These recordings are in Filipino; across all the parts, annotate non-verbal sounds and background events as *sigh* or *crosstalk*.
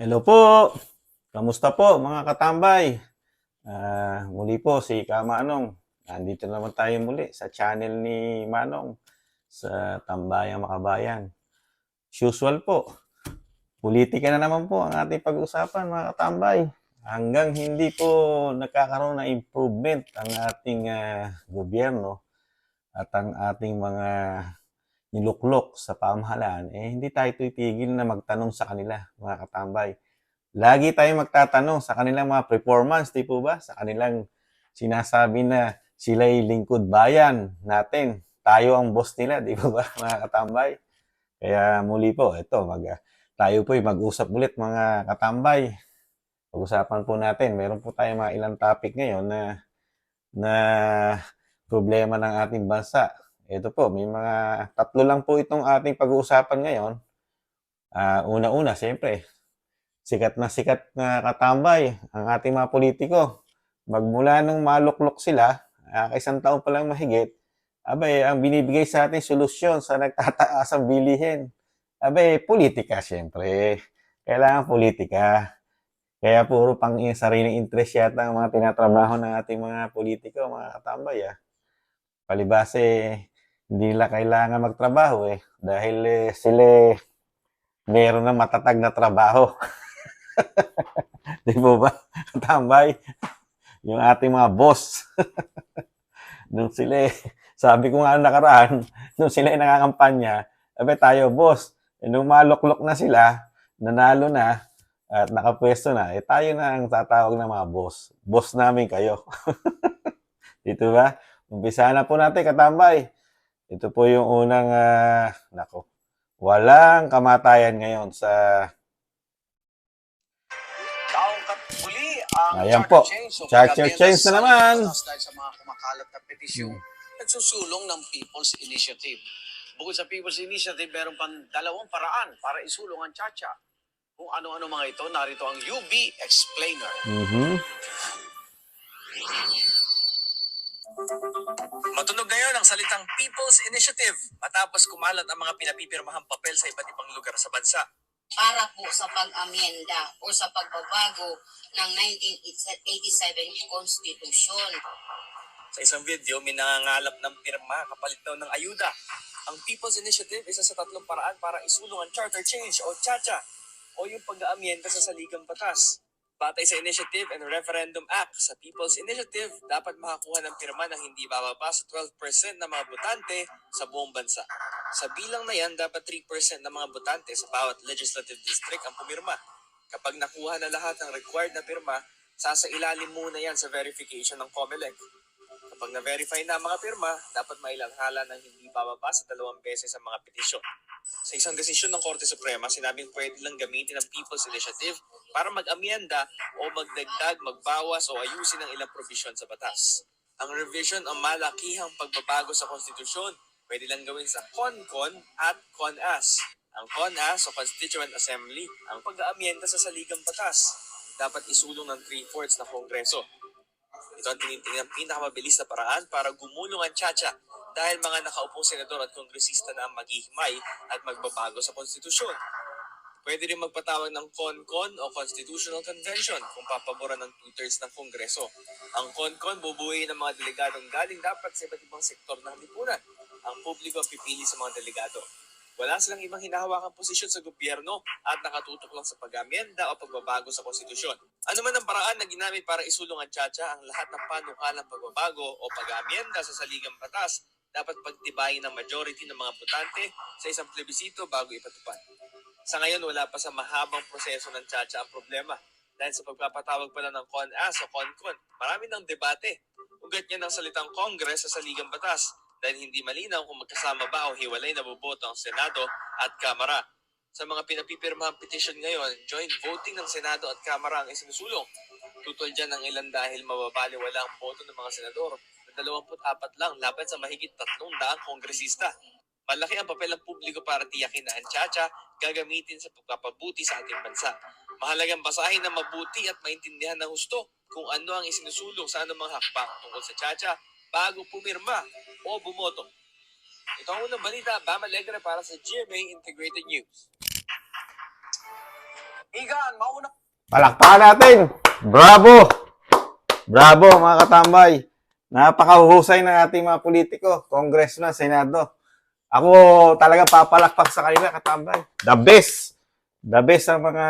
Hello po! Kamusta po mga katambay? Ah, muli po si Kamanong. Nandito naman tayo muli sa channel ni Manong sa Tambayang Makabayan. Usual po, politika na naman po ang ating pag-usapan mga katambay. Hanggang hindi po nagkakaroon ng improvement ang ating ah, gobyerno at ang ating mga niluklok sa pamahalaan, eh hindi tayo titigil na magtanong sa kanila, mga katambay. Lagi tayo magtatanong sa kanilang mga performance, di po ba? Sa kanilang sinasabi na sila'y lingkod bayan natin. Tayo ang boss nila, di po ba, *laughs* mga katambay? Kaya muli po, ito, mag, tayo po mag-usap ulit, mga katambay. Pag-usapan po natin, meron po tayo mga ilang topic ngayon na na problema ng ating bansa. Ito po, may mga tatlo lang po itong ating pag-uusapan ngayon. Ah, una-una, siyempre, sikat na sikat na katambay ang ating mga politiko. Magmula nung maluklok sila, uh, isang taon pa lang mahigit, abay, ang binibigay sa ating solusyon sa nagtataas ang bilihin. Abay, politika, siyempre. Kailangan politika. Kaya puro pang sariling interest yata ang mga tinatrabaho ng ating mga politiko, mga katambay. Ah. Palibase, hindi nila kailangan magtrabaho eh. Dahil eh, sila eh, meron na matatag na trabaho. *laughs* Di po ba? *laughs* Tambay. Yung ating mga boss. *laughs* nung sila eh, sabi ko nga nakaraan, nung sila nangangampanya, abe tayo boss, eh, nung maluklok na sila, nanalo na, at nakapwesto na, eh tayo na ang tatawag ng mga boss. Boss namin kayo. Dito ba? Umpisa na po natin, katambay. Ito po yung unang, ah, nako, walang kamatayan ngayon sa, katuli ang Ayan po. Charter change na naman. sa mga kumakalat na petisyon, nagsusulong ng People's Initiative. Bukod sa People's Initiative, meron pang dalawang paraan para isulong ang Chacha. Kung ano-ano mga ito, narito ang UB Explainer. mhm, Matunog ngayon ang salitang People's Initiative matapos kumalat ang mga pinapipirmahang papel sa iba't ibang lugar sa bansa. para po sa pag-amyenda o sa pagbabago ng 1987 Constitution. Sa isang video, may nangangalap ng pirma kapalit daw ng ayuda. Ang People's Initiative isa sa tatlong paraan para isulong ang charter change o CHACHA o yung pag-aamyenda sa saligang batas. Batay sa Initiative and Referendum Act, sa People's Initiative, dapat makakuha ng pirma ng hindi bababa sa 12% ng mga botante sa buong bansa. Sa bilang na yan, dapat 3% ng mga botante sa bawat legislative district ang pumirma. Kapag nakuha na lahat ng required na pirma, sasailalim muna yan sa verification ng COMELEC. Kapag na-verify na ang mga pirma, dapat mailathala ng hindi bababa sa dalawang beses ang mga petisyon. Sa isang desisyon ng Korte Suprema, sinabing pwede lang gamitin ang People's Initiative para mag-amyenda o magdagdag, magbawas o ayusin ang ilang provision sa batas. Ang revision ang malakihang pagbabago sa konstitusyon pwede lang gawin sa CONCON at CONAS. Ang CONAS o Constituent Assembly ang pag-aamyenda sa saligang batas. Dapat isulong ng 3-fourths na kongreso. Ito ang tinitingnan pinakamabilis na paraan para gumulong ang Chacha dahil mga nakaupong senador at kongresista na ang maghihimay at magbabago sa konstitusyon. Pwede rin magpatawag ng CONCON o Constitutional Convention kung papaboran ng two-thirds ng Kongreso. Ang CONCON bubuhay ng mga delegadong galing dapat sa iba't ibang sektor ng lipunan. Ang publiko ang pipili sa mga delegado. Wala silang ibang hinahawakang posisyon sa gobyerno at nakatutok lang sa pag-amyenda o pagbabago sa konstitusyon. Ano man ang paraan na ginamit para isulong ang Chacha, ang lahat ng panukalang pagbabago o pag-amyenda sa saligang batas dapat pagtibayin ng majority ng mga botante sa isang plebisito bago ipatupad. Sa ngayon, wala pa sa mahabang proseso ng Chacha ang problema dahil sa pagpapatawag pala ng CONAS o CONCON. Marami ng debate. Ugat niya ng salitang Congress sa saligang batas dahil hindi malinaw kung magkasama ba o hiwalay na boboto ang Senado at Kamara. Sa mga pinapipirmahang petition ngayon, joint voting ng Senado at Kamara ang isinusulong. Tutol dyan ang ilan dahil mababaliwala ang boto ng mga senador na 24 lang laban sa mahigit 300 kongresista. Malaki ang papel ng publiko para tiyakin na ang Chacha gagamitin sa pagpapabuti sa ating bansa. Mahalagang basahin na mabuti at maintindihan ng husto kung ano ang isinusulong sa anumang hakbang tungkol sa Chacha bago pumirma o bumoto. Ito ang unang balita, Bam Alegre para sa GMA Integrated News. Igan, mauna Palakpakan natin! Bravo! Bravo mga katambay! Napakahusay ng ating mga politiko, congressman, senado. Ako talaga papalakpak sa kanila, katambay. The best! The best ang mga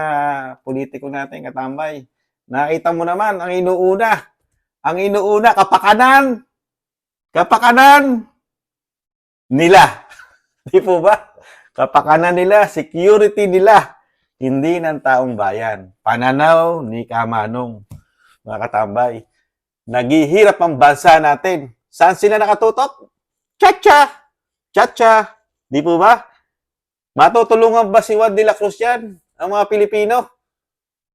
politiko natin, katambay. Nakita mo naman, ang inuuna. Ang inuuna, kapakanan! Kapakanan! Nila. *laughs* Di po ba? Kapakanan nila, security nila hindi ng taong bayan. Pananaw ni Kamanong, mga katambay. Naghihirap ang bansa natin. Saan sila nakatutok? Chacha! Chacha! Di po ba? Matutulungan ba si Juan de la Cruz yan? Ang mga Pilipino?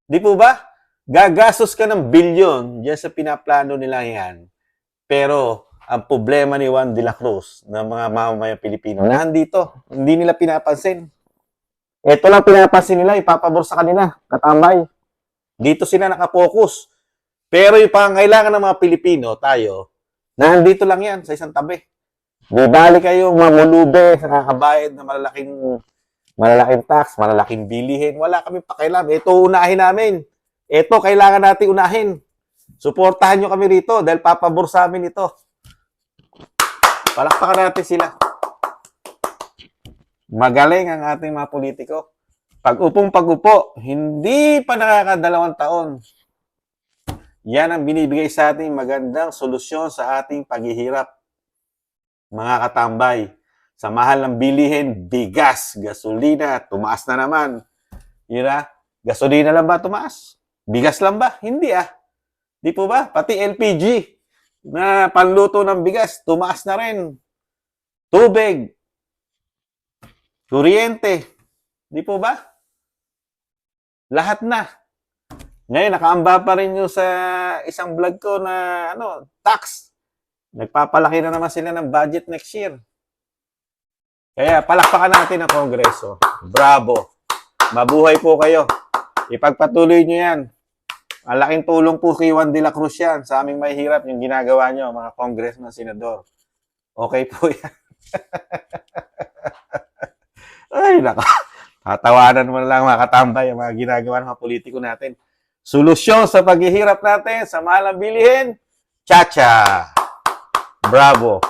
Di po ba? Gagastos ka ng bilyon dyan sa pinaplano nila yan. Pero, ang problema ni Juan de la Cruz ng mga mamamayang Pilipino, nandito. Hindi nila pinapansin. Ito lang pinapansin nila, ipapabor sa kanila, katambay. Dito sila nakapokus. Pero yung pangangailangan ng mga Pilipino, tayo, nandito lang yan, sa isang tabi. Di bali kayo mamulube sa kakabayad na malalaking malalaking tax, malalaking bilihin. Wala kami pakialam. Ito unahin namin. Ito kailangan natin unahin. Suportahan nyo kami rito dahil papabor sa amin ito. Palakpakan natin sila. Magaling ang ating mga politiko. Pag-upong pag-upo, hindi pa nakakadalawang taon. Yan ang binibigay sa ating magandang solusyon sa ating paghihirap. Mga katambay, sa mahal ng bilihin, bigas, gasolina, tumaas na naman. Yun gasolina lang ba tumaas? Bigas lang ba? Hindi ah. Di po ba? Pati LPG na panluto ng bigas, tumaas na rin. Tubig, kuryente, di po ba? Lahat na. Ngayon, nakaamba pa rin yung sa isang vlog ko na ano, tax. Nagpapalaki na naman sila ng budget next year. Kaya palakpakan natin ang Kongreso. Bravo. Mabuhay po kayo. Ipagpatuloy nyo yan. Ang laking tulong po kay Juan de la Cruz yan sa aming mahihirap yung ginagawa nyo, mga congressman, senador. Okay po *laughs* yan. Ay, naka. Tatawanan mo na lang mga katambay ang mga ginagawa ng mga politiko natin. Solusyon sa paghihirap natin sa mahal ng bilihin, Chacha. Bravo.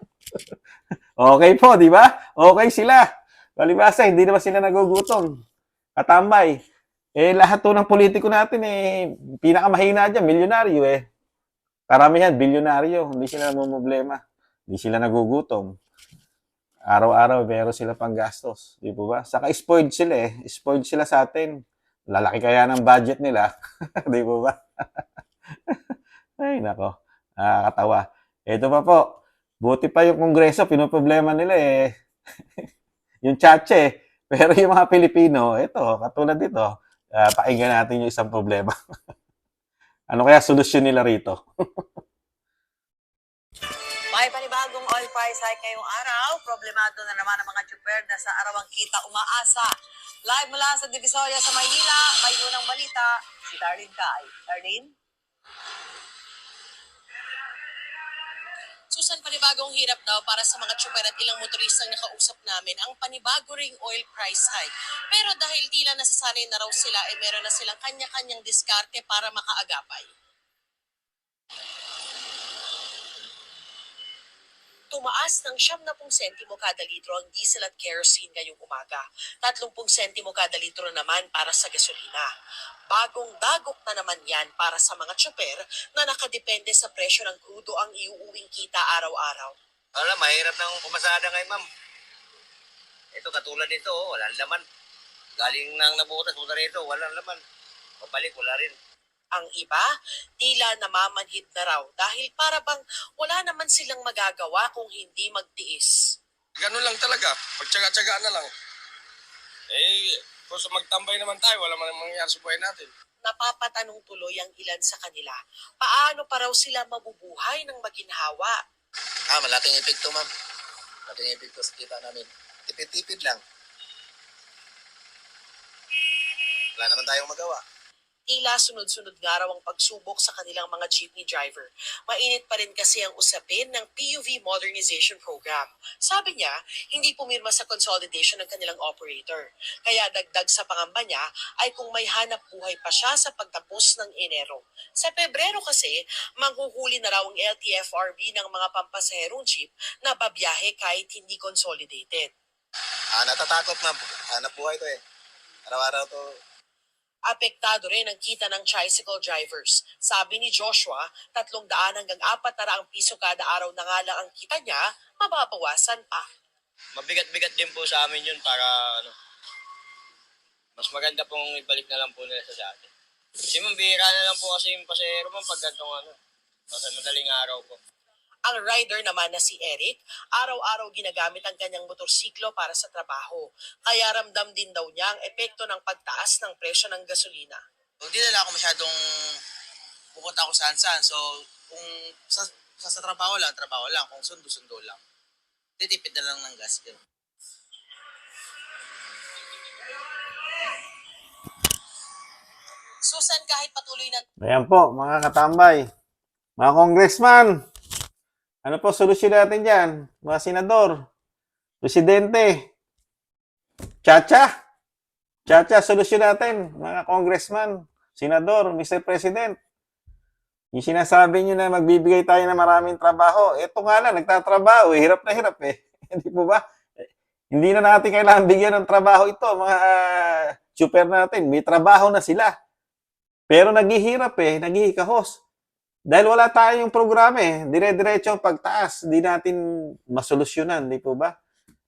*laughs* okay po, di ba? Okay sila. Palibasa, hindi naman sila nagugutom. Katambay. Eh, lahat to ng politiko natin, eh, pinakamahina dyan, milyonaryo eh. Karamihan, bilyonaryo. Hindi sila namumblema. Hindi sila nagugutom. Araw-araw, meron sila pang gastos. Di po ba? Saka spoiled sila eh. Spoiled sila sa atin. Lalaki kaya ng budget nila. *laughs* Di po ba? *laughs* Ay, nako. Nakakatawa. Ito pa po. Buti pa yung kongreso, pinoproblema nila eh. *laughs* yung tsache eh. Pero yung mga Pilipino, ito, katulad dito, uh, pakinggan natin yung isang problema. *laughs* ano kaya solusyon nila rito? May panibagong oil price hike ngayong araw. Problemado na naman ang mga tsuper na sa arawang kita umaasa. Live mula sa Divisoria sa Maynila, may unang balita, si Darlene Kai. Darlene? Susan, panibagong hirap daw para sa mga tsuper at ilang motoristang nakausap namin ang panibago ring oil price hike. Pero dahil tila nasasanay na raw sila, eh meron na silang kanya-kanyang diskarte para makaagapay. Tumaas ng 70 sentimo kada litro ang diesel at kerosene ngayong umaga. 30 sentimo kada litro naman para sa gasolina. Bagong dagok na naman yan para sa mga tsuper na nakadepende sa presyo ng krudo ang iuuwing kita araw-araw. Alam, mahirap nang pumasada ngayon, ma'am. Ito, katulad nito, oh, wala laman. Galing nang nabutas, punta rito, walang laman. Pabalik, wala rin. Ang iba, tila namamanhid na raw dahil para bang wala naman silang magagawa kung hindi magtiis. Ganun lang talaga. Pagtsaga-tsagaan na lang. Eh, kung sa magtambay naman tayo, wala man mangyayari sa buhay natin. Napapatanong tuloy ang ilan sa kanila, paano pa raw sila mabubuhay ng maginhawa? Ah, malaking epekto, ma'am. Malaking epekto sa kita namin. Tipid-tipid lang. Wala naman tayong magawa. Tila sunod-sunod nga raw ang pagsubok sa kanilang mga jeepney driver. Mainit pa rin kasi ang usapin ng PUV Modernization Program. Sabi niya, hindi pumirma sa consolidation ng kanilang operator. Kaya dagdag sa pangamba niya ay kung may hanap buhay pa siya sa pagtapos ng Enero. Sa Pebrero kasi, manghuhuli na raw ang LTFRB ng mga pampasaherong jeep na babiyahe kahit hindi consolidated. Ah, natatakot na. Hanap buhay to eh. Araw-araw to. Apektado rin ang kita ng tricycle drivers. Sabi ni Joshua, 300 hanggang 400 piso kada araw na nga lang ang kita niya, mababawasan pa. Mabigat-bigat din po sa amin yun para ano, mas maganda pong ibalik na lang po nila sa dati. Kasi mambihira na lang po kasi yung pasahero mo pag gantong ano, kasi madaling araw po. Ang rider naman na si Eric, araw-araw ginagamit ang kanyang motorsiklo para sa trabaho. Kaya ramdam din daw niya ang epekto ng pagtaas ng presyo ng gasolina. Hindi na lang ako masyadong pupunta ako saan saan. So, kung sa, sa, sa trabaho lang, trabaho lang. Kung sundo-sundo lang. Titipid na lang ng gas. Yun. Susan, kahit patuloy na Ayan po, mga katambay. Mga congressman, ano po solusyon natin dyan? Mga senador, presidente, Chacha, Chacha, solusyon natin, mga congressman, senador, Mr. President. Yung sinasabi nyo na magbibigay tayo ng maraming trabaho, eto nga lang, nagtatrabaho, eh, hirap na hirap eh. *laughs* Hindi po ba? Hindi na natin kailangan bigyan ng trabaho ito, mga ah, super natin, may trabaho na sila. Pero naghihirap eh, naghihikahos. Dahil wala tayong programa eh, dire-diretso pagtaas, di natin masolusyonan, di po ba?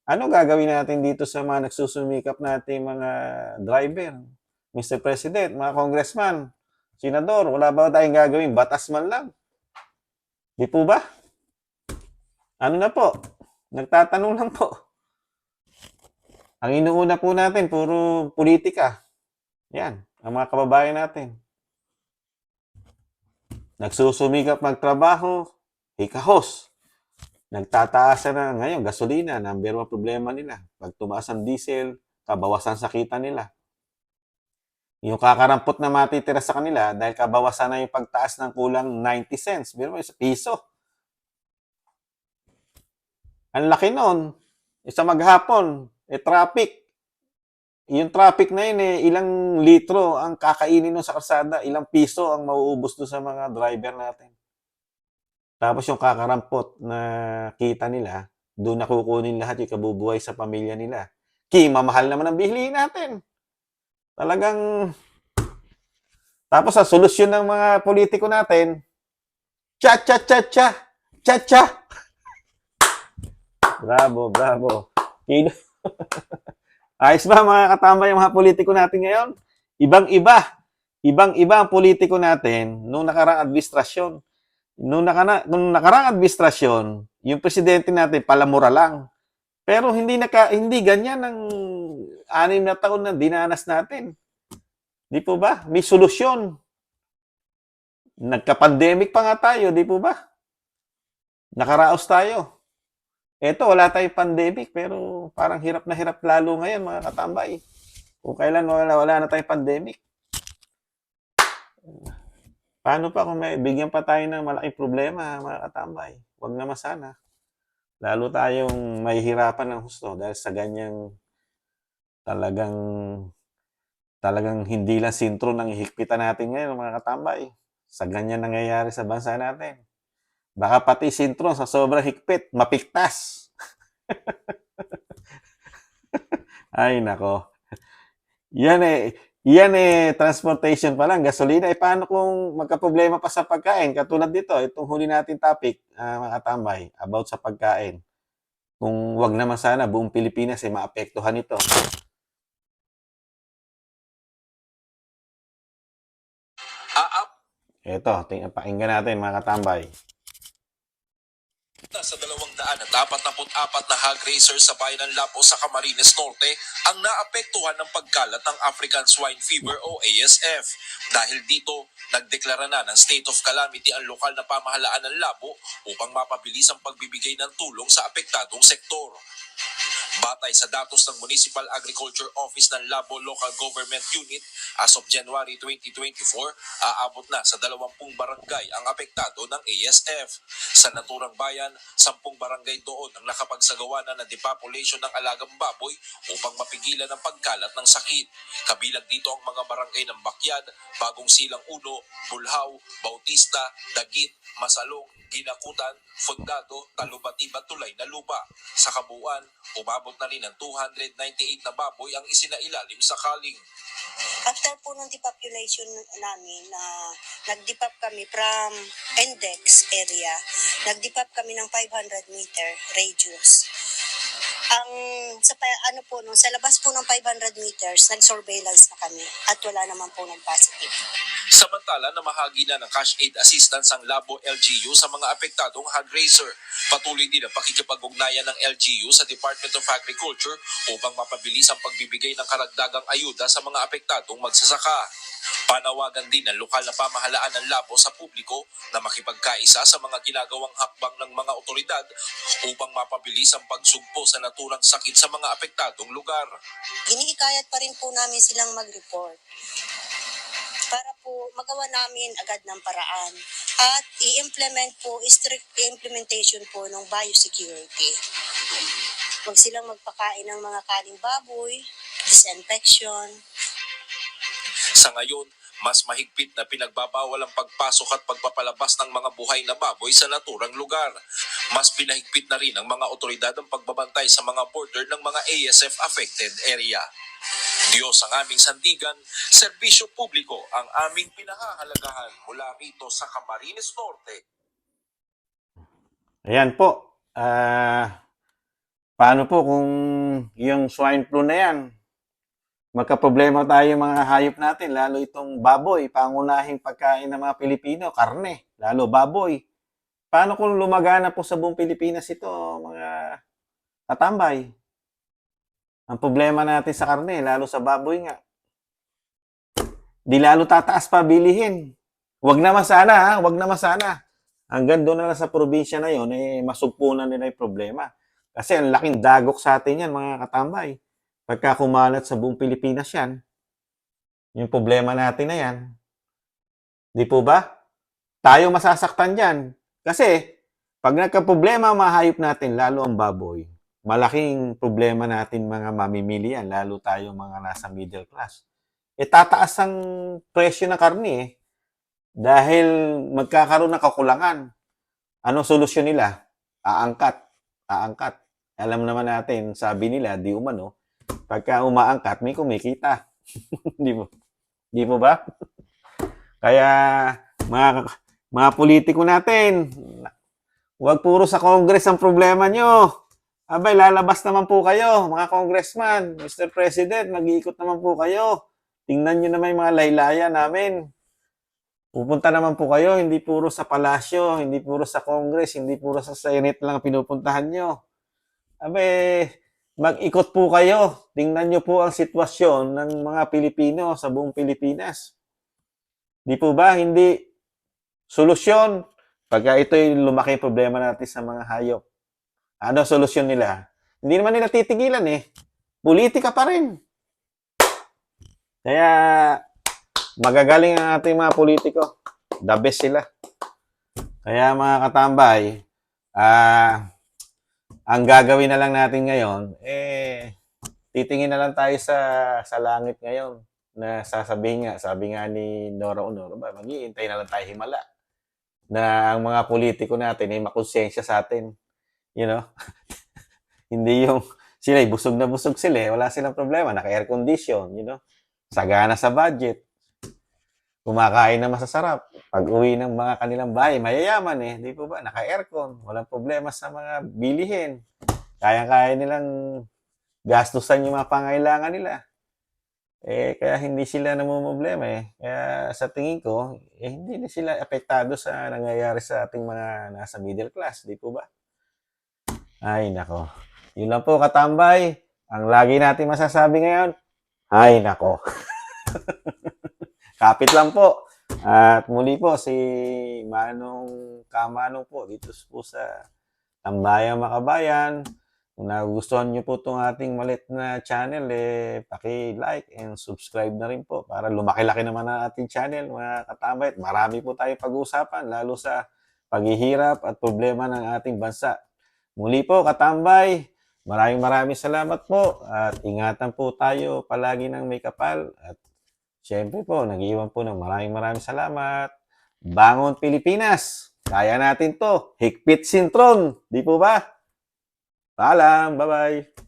Ano gagawin natin dito sa mga nagsusumikap nating mga driver? Mr. President, mga congressman, senador, wala ba tayong gagawin? Batas man lang. Di po ba? Ano na po? Nagtatanong lang po. Ang inuuna po natin, puro politika. Yan, ang mga kababayan natin nagsusumikap magtrabaho, hikahos. Nagtataas na ngayon, gasolina, number one problema nila. Pag tumaas ang diesel, kabawasan sa kita nila. Yung kakarampot na matitira sa kanila, dahil kabawasan na yung pagtaas ng kulang 90 cents, mo, isa piso. Ang laki nun, isa maghapon, eh traffic. Yung traffic na yun, eh, ilang litro ang kakainin nun sa kalsada, ilang piso ang mauubos doon sa mga driver natin. Tapos yung kakarampot na kita nila, doon na kukunin lahat yung kabubuhay sa pamilya nila. Ki, mamahal naman ang bili natin. Talagang... Tapos sa solusyon ng mga politiko natin, cha cha cha cha cha cha. Bravo, bravo. Kino- *laughs* Ayos ba mga katambay yung mga politiko natin ngayon? Ibang-iba. Ibang-iba ang politiko natin nung nakarang administrasyon. Nung, nakana, nung nakarang administrasyon, yung presidente natin palamura lang. Pero hindi naka, hindi ganyan ang anim na taon na dinanas natin. Di po ba? May solusyon. Nagka-pandemic pa nga tayo, di po ba? Nakaraos tayo. Eto, wala tayong pandemic, pero parang hirap na hirap lalo ngayon, mga katambay. Kung kailan wala, wala na tayong pandemic. Paano pa kung may bigyan pa tayo ng malaking problema, mga katambay? Huwag naman sana. Lalo tayong mahihirapan ng husto dahil sa ganyang talagang talagang hindi lang sintro ng higpitan natin ngayon, mga katambay. Sa ganyan nangyayari sa bansa natin. Baka pati sintro sa sobrang higpit, mapiktas. *laughs* Ay, nako. Yan eh, yan eh, transportation pa lang, gasolina. Eh, paano kung magka-problema pa sa pagkain? Katulad dito, itong huli natin topic, ah, mga tambay, about sa pagkain. Kung wag naman sana, buong Pilipinas eh, maapektuhan ito. Ito, ting- pakinggan natin, mga katambay. Na sa 244 na hog racers sa bayan ng Lapo sa Camarines Norte ang naapektuhan ng pagkalat ng African Swine Fever o ASF. Dahil dito, nagdeklara na ng state of calamity ang lokal na pamahalaan ng Labo upang mapabilis ang pagbibigay ng tulong sa apektadong sektor. Batay sa datos ng Municipal Agriculture Office ng Labo Local Government Unit, as of January 2024, aabot na sa 20 barangay ang apektado ng ASF. Sa naturang bayan, 10 barangay doon ang nakapagsagawa na ng depopulation ng alagang baboy upang mapigilan ang pagkalat ng sakit. Kabilang dito ang mga barangay ng Bakyad, Bagong Silang Uno, Bulhaw, Bautista, Dagit, Masalong, Ginakutan, Fundado, Talubati, Batulay na lupa. Sa kabuuan, umabot na rin ng 298 na baboy ang isinailalim sa kaling. After po ng depopulation namin, na nag-depop kami from index area, nag-depop kami ng 500 meter radius. Ang sa ano po nung sa labas po ng 500 meters, nag-surveillance na kami at wala naman po nag-positive. Samantala, namahagi na ng cash aid assistance ang Labo LGU sa mga apektadong hog raiser. Patuloy din ang pakikipag-ugnayan ng LGU sa Department of Agriculture upang mapabilis ang pagbibigay ng karagdagang ayuda sa mga apektadong magsasaka. Panawagan din ng lokal na pamahalaan ng Labo sa publiko na makipagkaisa sa mga ginagawang hakbang ng mga otoridad upang mapabilis ang pagsugpo sa naturang sakit sa mga apektadong lugar. Iniikayat pa rin po namin silang mag-report para po magawa namin agad ng paraan at i-implement po, strict implementation po ng biosecurity. Huwag silang magpakain ng mga kaling baboy, disinfection, Sa ngayon, mas mahigpit na pinagbabawal ang pagpasok at pagpapalabas ng mga buhay na baboy sa naturang lugar. Mas pinahigpit na rin ng mga otoridad ang pagbabantay sa mga border ng mga ASF-affected area. Diyos ang aming sandigan, serbisyo publiko ang aming pinahahalagahan mula rito sa Camarines Norte. Ayan po. Ah, paano po kung yung swine flu na yan, magkaproblema tayo mga hayop natin, lalo itong baboy, pangunahing pagkain ng mga Pilipino, karne, lalo baboy. Paano kung lumagana po sa buong Pilipinas ito, mga katambay? Ang problema natin sa karne, lalo sa baboy nga. Di lalo tataas pa bilihin. Wag naman sana ha, wag naman sana hanggang doon na lang sa probinsya na yon eh masugpunan nila yung problema. Kasi ang laking dagok sa atin yan, mga katambay. Pagka kumalat sa buong Pilipinas yan, yung problema natin na yan, di po ba? Tayo masasaktan dyan. Kasi, pag nagka-problema ang mga hayop natin, lalo ang baboy, malaking problema natin mga mamimili yan, lalo tayo mga nasa middle class. E tataas ang presyo ng karne eh. Dahil magkakaroon ng kakulangan. Ano solusyon nila? Aangkat. Aangkat. Alam naman natin, sabi nila, di umano, pagka umaangkat, may kumikita. *laughs* di mo? Di mo ba? Kaya, mga, mga politiko natin, huwag puro sa Congress ang problema nyo. Abay, lalabas naman po kayo, mga congressman, Mr. President, mag-iikot naman po kayo. Tingnan nyo naman yung mga laylaya namin. Pupunta naman po kayo, hindi puro sa palasyo, hindi puro sa Congress, hindi puro sa Senate lang pinupuntahan nyo. Abe, mag-ikot po kayo. Tingnan nyo po ang sitwasyon ng mga Pilipino sa buong Pilipinas. Di po ba, hindi solusyon pagka ito'y lumaki problema natin sa mga hayop. Ano solusyon nila? Hindi naman nila titigilan eh. Politika pa rin. Kaya, magagaling ang ating mga politiko. The best sila. Kaya mga katambay, ah, ang gagawin na lang natin ngayon, eh, titingin na lang tayo sa, sa langit ngayon na sasabihin nga, sabi nga ni Nora Honor, ba, mag-iintay na lang tayo himala na ang mga politiko natin ay makonsensya sa atin. You know? *laughs* Hindi yung sila busog na busog sila, eh. wala silang problema, naka-air condition, you know? Sagana sa budget. Kumakain na masasarap. Pag uwi ng mga kanilang bahay, mayayaman eh. Di po ba? Naka-aircon. Walang problema sa mga bilihin. Kaya-kaya nilang gastusan yung mga pangailangan nila. Eh, kaya hindi sila namumblema eh. Kaya sa tingin ko, eh, hindi na sila apektado sa nangyayari sa ating mga nasa middle class. Di po ba? Ay, nako. Yun lang po, katambay. Ang lagi natin masasabi ngayon, ay, nako. *laughs* Kapit lang po. At muli po, si Manong Kamanong po, dito po sa Tambayang Makabayan. Kung nagustuhan nyo po itong ating malit na channel, eh, paki-like and subscribe na rin po para lumaki-laki naman ang ating channel, mga katambay. At Marami po tayong pag-uusapan, lalo sa paghihirap at problema ng ating bansa. Muli po, katambay, maraming maraming salamat po at ingatan po tayo palagi ng may kapal at syempre po, nag-iwan po ng maraming maraming salamat. Bangon Pilipinas! Kaya natin to. Higpit sintron! Di po ba? Paalam! Bye-bye!